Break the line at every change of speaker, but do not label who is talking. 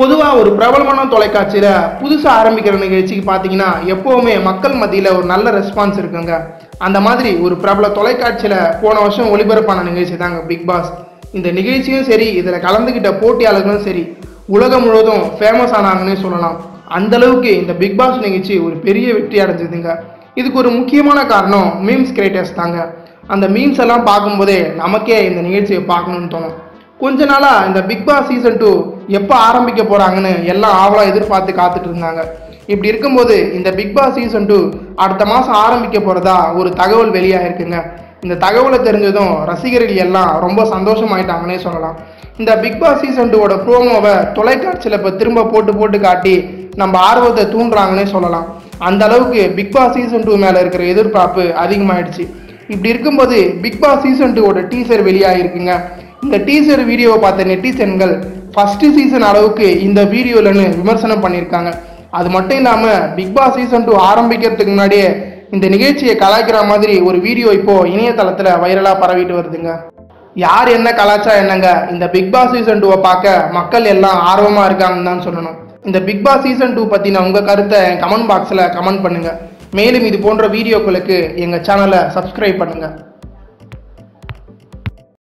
பொதுவாக ஒரு பிரபலமான தொலைக்காட்சியில் புதுசாக ஆரம்பிக்கிற நிகழ்ச்சிக்கு பார்த்தீங்கன்னா எப்போவுமே மக்கள் மத்தியில் ஒரு நல்ல ரெஸ்பான்ஸ் இருக்குங்க. அந்த மாதிரி ஒரு பிரபல தொலைக்காட்சியில் போன வருஷம் ஒளிபரப்பான நிகழ்ச்சி தாங்க பிக் பாஸ் இந்த நிகழ்ச்சியும் சரி இதில் கலந்துக்கிட்ட போட்டியாளர்களும் சரி உலகம் முழுவதும் ஃபேமஸ் ஆனாங்கன்னே சொல்லலாம். அந்த அளவுக்கு இந்த பிக் பாஸ் நிகழ்ச்சி ஒரு பெரிய வெற்றி அடைஞ்சதுங்க. இதுக்கு ஒரு முக்கியமான காரணம் மீம்ஸ் கிரியேட்டர்ஸ் தாங்க. அந்த மீம்ஸ் எல்லாம் பார்க்கும்போதே நமக்கே இந்த நிகழ்ச்சியை பார்க்கணும்னு தோணும். கொஞ்ச நாளாக இந்த பிக் பாஸ் சீசன் டூ எப்போ ஆரம்பிக்க போகிறாங்கன்னு எல்லாம் ஆவலாக எதிர்பார்த்து காத்துட்டு இருந்தாங்க. இப்படி இருக்கும்போது இந்த பிக் பாஸ் சீசன் டூ அடுத்த மாதம் ஆரம்பிக்க போகிறதா ஒரு தகவல் வெளியாகிருக்குங்க இந்த தகவலை தெரிஞ்சதும் ரசிகர்கள் எல்லாம் ரொம்ப சந்தோஷமாயிட்டாங்கன்னே சொல்லலாம். இந்த பிக் பாஸ் சீசன் டூவோட ப்ரோமோவை தொலைக்காட்சியில் இப்போ திரும்ப போட்டு போட்டு காட்டி நம்ம ஆர்வத்தை தூண்டுறாங்கன்னே சொல்லலாம். அந்த அளவுக்கு பிக் பாஸ் சீசன் டூ மேலே இருக்கிற எதிர்பார்ப்பு அதிகமாயிடுச்சு. இப்படி இருக்கும்போது பிக் பாஸ் சீசன் டூவோட டீசர் வெளியாகிருக்குங்க இந்த டீசர் வீடியோவை பார்த்த நெட்டிசன்கள் ஃபஸ்ட்டு சீசன் அளவுக்கு இந்த வீடியோலன்னு விமர்சனம் பண்ணியிருக்காங்க. அது மட்டும் இல்லாமல் பிக் பாஸ் சீசன் டூ ஆரம்பிக்கிறதுக்கு முன்னாடியே இந்த நிகழ்ச்சியை கலாய்க்கிற மாதிரி ஒரு வீடியோ இப்போது இணையதளத்தில் வைரலாக பரவிட்டு வருதுங்க. யார் என்ன கலாச்சா என்னங்க? இந்த பிக் பாஸ் சீசன் டூவை பார்க்க மக்கள் எல்லாம் ஆர்வமாக இருக்காங்கன்னு தான் சொல்லணும். இந்த பிக் பாஸ் சீசன் டூ பற்றின உங்கள் கருத்தை கமெண்ட் பாக்ஸில் கமெண்ட் பண்ணுங்கள் மேலும் இது போன்ற வீடியோக்களுக்கு எங்கள் சேனலை சப்ஸ்கிரைப் பண்ணுங்கள்